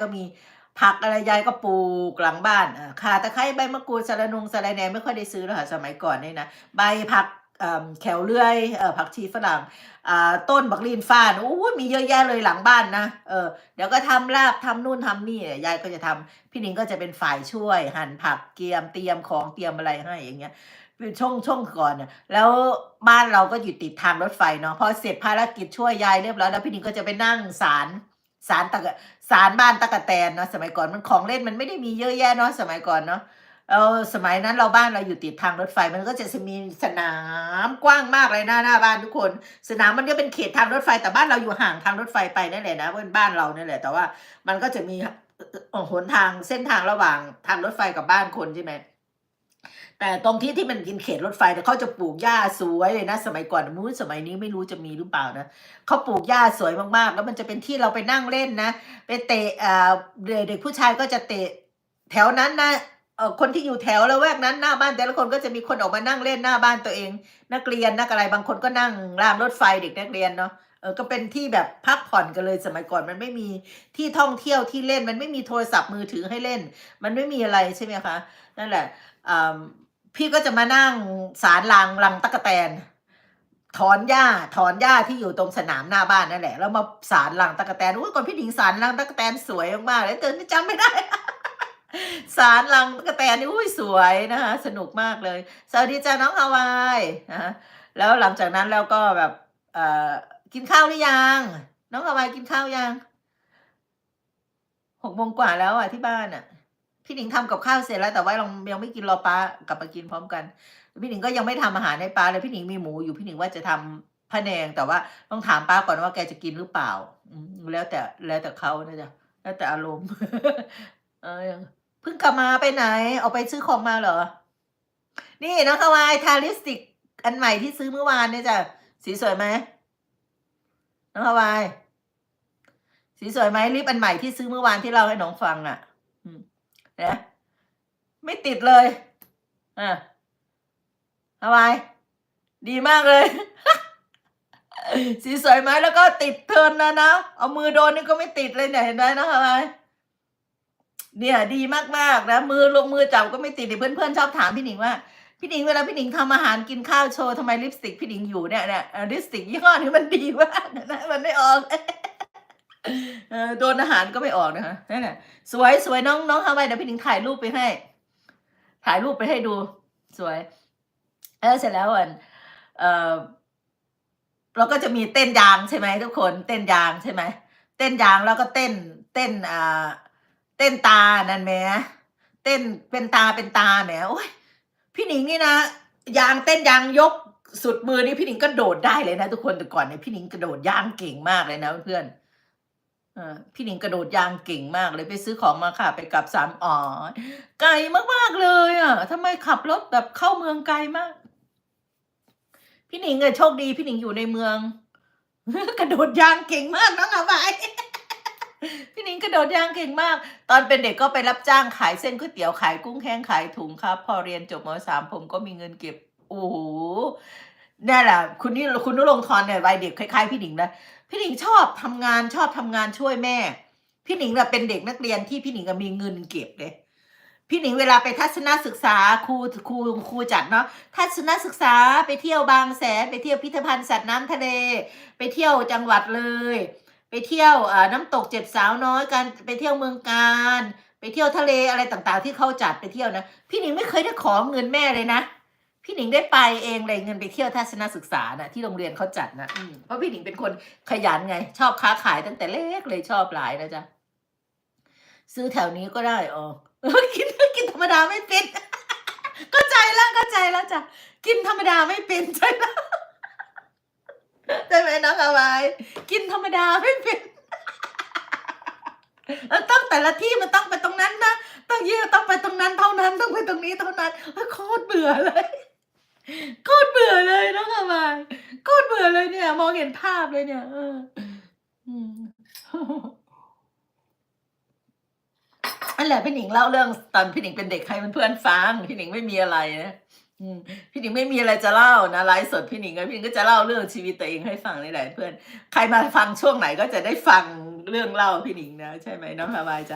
ก็มีผักอะไรยายก็ปลูกหลังบ้านอ่าข่าตะไคร้ใบมะกรูดสะระนงสะระแหน่ไม่ค่อยได้ซื้อแล้วค่ะสมัยก่อนเนี่ยนะใบผักเอิ่มแขวเลื่อยอผักชีฝรั่งต้นบักลีนฟ้านโอ้มีเยอะแยะเลยหลังบ้านนะเออเดี๋ยวก็ทำลาบทำนู่นทำนี่ยายก็จะทำพี่หนิงก็จะเป็นฝ่ายช่วย หั่นผักเกียมเตรียมของเตรียมอะไรให้อย่างเงี้ยเป็นช่วงช่วงก่อนน่แล้วบ้านเราก็อยู่ติดทางรถไฟเนาะพอเสร็จภารกิจช่วยยายเรียบร้อยแล้วพี่หนิงก็จะไปนั่งสาร สารตะกะสารบ้านตะกะแตนเนาะสมัยก่อนมันของเล่นมันไม่ได้มีเยอะแยะเนาะสมัยก่อนเนาะเราสมัยนั้นเราบ้านเราอยู่ติดทางรถไฟมันก็จะมีสนามกว้างมากเลยหน้าหน้าบ้านทุกคน สนามมันก็เป็นเขตทางรถไฟแต่บ้านเราอยู่ห่างทางรถไฟไปนั่นแหละนะเป็นบ้านเรานั่นแหละ แต่ว่ามันก็จะมีหนทางเส้นทางระหว่างทางรถไฟกับบ้านคนใช่ไหม แต่ตรงที่ที่มันกินเขตรถไฟเนี่ยเขาจะปลูกหญ้าสวยเลยนะ สมัยก่อนมู้สมัยนี้ไม่รู้จะมีหรือเปล่านะเขาปลูกหญ้าสวยมากๆ แล้วมันจะเป็นที่เราไปนั่งเล่นนะไปเตะเด็กผู้ชายก็จะเตะแถวนั้นนะคนที่อยู่แถวละแวกนั้นหน้าบ้านแต่ละคนก็จะมีคนออกมานั่งเล่นหน้าบ้านตัวเอง นักเรียนนักอะไรบางคนก็นั่งรางรถไฟเด็กนักเรียนเนาะเออก็เป็นที่แบบพักผ่อนกันเลยสมัยก่อนมันไม่มีที่ท่องเที่ยวที่เล่น มันไม่มีโทรศัพท์มือถือให้เล่น มันไม่มีอะไรใช่ไหมคะนั่นแหละอ่า พี่ก็จะมานั่งสารลังลังตะกะแตน ถอนหญ้าถอนหญ้าที่อยู่ตรงสนามหน้าบ้านนั่นแหละ แล้วมาสารลังตะกะแตนอุ้ยก่อนพี่หญิงสารลังตะกะแตนสวยมากๆเลยเตินจำไม่ได้สารลังตะกะแตนนี่อุ้ยสวยนะคะสนุกมากเลยสวัสดีจ้าน้องฮาวายนะแล้วหลังจากนั้นแล้วก็แบบเอ่อกินข้าวหรือยัง น้องฮาวายกินข้าวยังหกโมงกว่าแล้วอะที่บ้านอะ พี่หนิงทำกับข้าวเสร็จแล้วแต่ว่าเรายังไม่กินรอป้ากลับมากินพร้อมกัน พี่หนิงก็ยังไม่ทำอาหารให้ป้าเลยพี่หนิงมีหมูอยู่พี่หนิงว่าจะทำพะแนงแต่ว่าต้องถามป้าก่อนว่าแกจะกินหรือเปล่าแล้วแต่แล้วแต่เขานะจ๊ะแล้วแต่อารมณ์เออเพิ่งกลับมาไปไหน เอาไปซื้อของมาเหรอ นี่น้องทวายทาลิปสติก อันใหม่ที่ซื้อเมื่อวานเนี่ยจ้ะสีสวยไหมน้องทวายสีสวยไหมลิปอันใหม่ที่ซื้อเมื่อวานที่เราให้น้องฟังอะ นะไม่ติดเลยอะทำไมดีมากเลย สีสวยไหมแล้วก็ติดเทินนะนะ เอามือโดนนี่ก็ไม่ติดเลยเนี่ยเห็นไหมนะทำไมเนี่ยดีมากๆนะมือลงมือจับก็ไม่ติดเดี๋ยเพื่อนๆชอบถามพี่หนิงว่าพี่หนิงเวลาพี่หนิงทำอาหารกินข้าวโชว์ทำไมลิปสติกพี่หนิงอยู่เนี่ยเนี่ยลิปสติกยี่ห้อนี้มันดีมากนะมันไม่ออกเออ โดนอาหารก็ไม่ออกนะคะนั่นแหละสวยสวยน้องน้องทำไมเดี๋ยวพี่หนิงถ่ายรูปไปให้ ถ่ายรูปไปให้ดู สวยเออเสร็จแล้วอันเออเราก็จะมีเต้นยางใช่ไหมทุกคนเต้นยางใช่ไหมเต้นยางแล้วก็เต้น เต้นอ่าเต้นตานั่นแหมเต้นเป็นตาเป็นตาแหมโอ้ยพี่หนิงนี่นะยางเต้นยางยกสุดมือนี่พี่หนิงก็โดดได้เลยนะทุกคนแต่ก่อนเนี่ยพี่หนิงกระโดดยางเก่งมากเลยนะเพื่อนๆ พี่หนิงกระโดดยางเก่งมากเลยไปซื้อของมาค่ะ ไปกลับสามอ๋อไกลมากๆเลยอะทำไมขับรถแบบเข้าเมืองไกลมาก พี่หนิงอะโชคดี พี่หนิงอยู่ในเมือง กระโดดยางเก่งมากน้องอาบายพี่หนิงกระโดดยางเก่งมาก ตอนเป็นเด็กก็ไปรับจ้างขายเส้นก๋วยเตี๋ยวขายกุ้งแห้งขายถุงครับ พอเรียนจบมสามผมก็มีเงินเก็บโอ้โหนี่นแหละคุณนี่คุณนุรงทรเนี่ยวัยเด็กคล้ายๆพี่หนิงนะ พี่หนิงชอบทำงานชอบทำงานช่วยแม่ พี่หนิงน่ะเป็นเด็กนักเรียนที่พี่หนิงมีเงินเก็บเลยพี่หนิงเวลาไปทัศนศึกษาครูครูครูจัดเนาะทัศนศึกษาไปเที่ยวบางแสนไปเที่ยวพิพิธภัณฑ์สัตว์น้ำทะเล ไปเที่ยวจังหวัดเลย ไปเที่ยวน้ำตกเจ็ดสาวน้อยกันไปเที่ยวเมืองการ ไปเที่ยวทะเลอะไรต่างๆ ที่เขาจัดไปเที่ยวนะ พี่หนิงไม่เคยได้ขอเงินแม่เลยนะ พี่หนิงได้ไปเองเลยเงินไปเที่ยวทัศนศึกษานะที่โรงเรียนเขาจัดนะอืมเพราะพี่หนิงเป็นคนขยันไง ชอบค้าขายตั้งแต่เล็กเลยชอบหลายนะจ๊ะซื้อแถวนี้ก็ได้อ๋อกินกินธรรมดาไม่เป็นเข้าใจแล้วเข้าใจแล้วจ้ะกินธรรมดาไม่เป็นใช่ไหมใช่ไหมน้องอาวายกินธรรมดาไม่เป็นแล้วต้องแต่ละที่มันต้องไปตรงนั้นนะต้องเยี่ยต้องไปตรงนั้นเท่านั้นต้องไปตรงนี้เท่านั้นเฮ้ยโคตรเบื่อเลย โคตรเบื่อเลยน้องอาวายโคตรเบื่อเลยเนี่ย มองเห็นภาพเลยเนี่ย เออนั่นแหละพี่หนิงเล่าเรื่องตอนพี่หนิงเป็นเด็กให้เป็นเพื่อนฟังพี่หนิงไม่มีอะไรนะพี่หนิงไม่มีอะไรจะเล่านะไลฟ์สดพี่หนิงก็พี่หนิงก็จะเล่าเรื่องชีวิตตัวเองให้ฟังนี่แหละเพื่อน ใครมาฟังช่วงไหนก็จะได้ฟังเรื่องเล่าพี่หนิงนะใช่ไหมน้องสบายใจ